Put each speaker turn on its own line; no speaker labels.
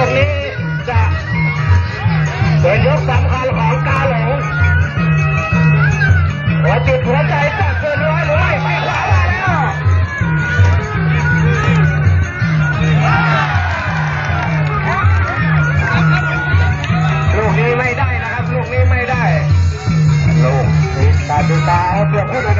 วกนี้จะเป็นยกสำคัญของกาหลงหัวจิตหัวใจจัดเกินร้อยร้อยไม่ขวามาแล้วลูกนี้ไม่ได้นะครับ ลูกนี้ไม่ได้ ลูกติดาดูตาเอาเปรียบเพื่น